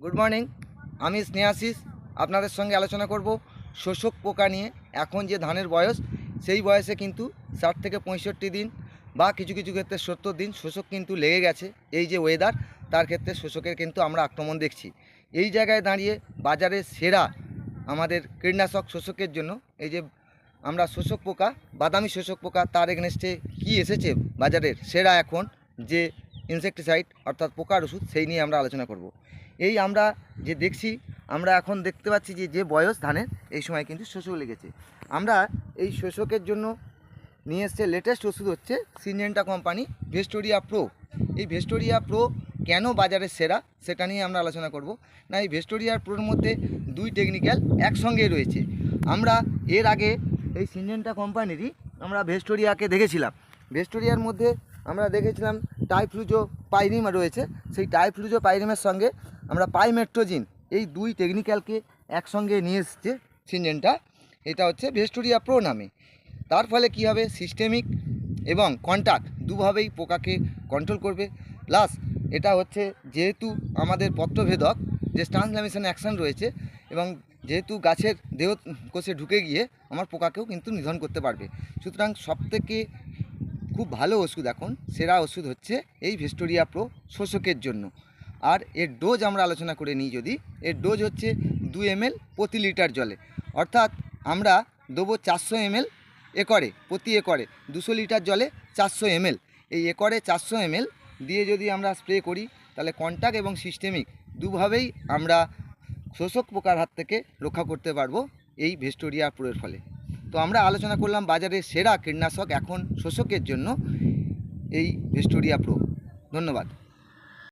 Good morning আমি স্নেহাশিস, আপনাদের সঙ্গে আলোচনা করব শোষক পোকা নিয়ে। এখন যে ধানের বয়স, সেই বয়সে কিন্তু ষাট থেকে পঁয়ষট্টি দিন বা কিছু কিছু ক্ষেত্রে সত্তর দিন শোষক কিন্তু লেগে গেছে। এই যে ওয়েদার তার ক্ষেত্রে শোষকের কিন্তু আমরা আক্রমণ দেখছি। এই জায়গায় দাঁড়িয়ে বাজারে সেরা আমাদের কীটনাশক শোষকের জন্য এই যে আমরা শোষক পোকা, বাদামি শোষক পোকা, তার এগনেস্টে কী এসেছে বাজারের সেরা এখন? যে ইনসেকটিসাইড অর্থাৎ পোকার ওষুধ, সেই নিয়ে আমরা আলোচনা করব। এই আমরা যে দেখছি, আমরা এখন দেখতে পাচ্ছি যে যে বয়স ধানের, এই সময় কিন্তু শোষক লেগেছে। আমরা এই শোষকের জন্য নিয়ে এসছে লেটেস্ট ওষুধ হচ্ছে সিনজেন্টা কোম্পানি ভেস্টোরিয়া প্রো এই ভেস্টোরিয়া প্রো কেন বাজারে সেরা, সেটা নিয়ে আমরা আলোচনা করব। না, এই ভেস্টোরিয়া প্রোর মধ্যে দুই টেকনিক্যাল একসঙ্গে রয়েছে। আমরা এর আগে এই সিনজেন্টা কোম্পানিরই আমরা ভেস্টোরিয়াকে দেখেছিলাম। ভেস্টোরিয়ার মধ্যে আমরা দেখেছিলাম টাইফ্লুজো পাইরিম রয়েছে। সেই টাইফ্লুজো পাইরিমের সঙ্গে আমরা পাইমেট্রোজিন, এই দুই টেকনিক্যালকে একসঙ্গে নিয়ে এসছে সিনজেন্টা। এটা হচ্ছে ভেস্টোরিয়া প্রো নামে। তার ফলে কী হবে? সিস্টেমিক এবং কন্টাক্ট দুভাবেই পোকাকে কন্ট্রোল করবে। প্লাস এটা হচ্ছে যেহেতু আমাদের পত্রভেদক, যে ট্রান্সলামেশন অ্যাকশন রয়েছে এবং যেহেতু গাছের দেহ কোষে ঢুকে গিয়ে আমার পোকাকেও কিন্তু নিধন করতে পারবে। সুতরাং সবথেকে খুব ভালো ওষুধ এখন, সেরা ওষুধ হচ্ছে এই ভেস্টোরিয়া প্রো শোষকের জন্য। আর এর ডোজ আমরা আলোচনা করে নিই যদি, এর ডোজ হচ্ছে দু এমএল প্রতি লিটার জলে। অর্থাৎ আমরা দেবো চারশো এমএল একরে, প্রতি একরে, দুশো লিটার জলে চারশো এমএল এই একরে চারশো এমএল দিয়ে যদি আমরা স্প্রে করি, তাহলে কন্টাক্ট এবং সিস্টেমিক দুভাবেই আমরা শোষক পোকার হাত থেকে রক্ষা করতে পারব এই ভেস্টোরিয়া প্রোয়ের ফলে। তো আমরা আলোচনা করলাম বাজারের সেরা কীটনাশক এখন শোষকের জন্য এই ভেস্টোরিয়া প্রো ধন্যবাদ।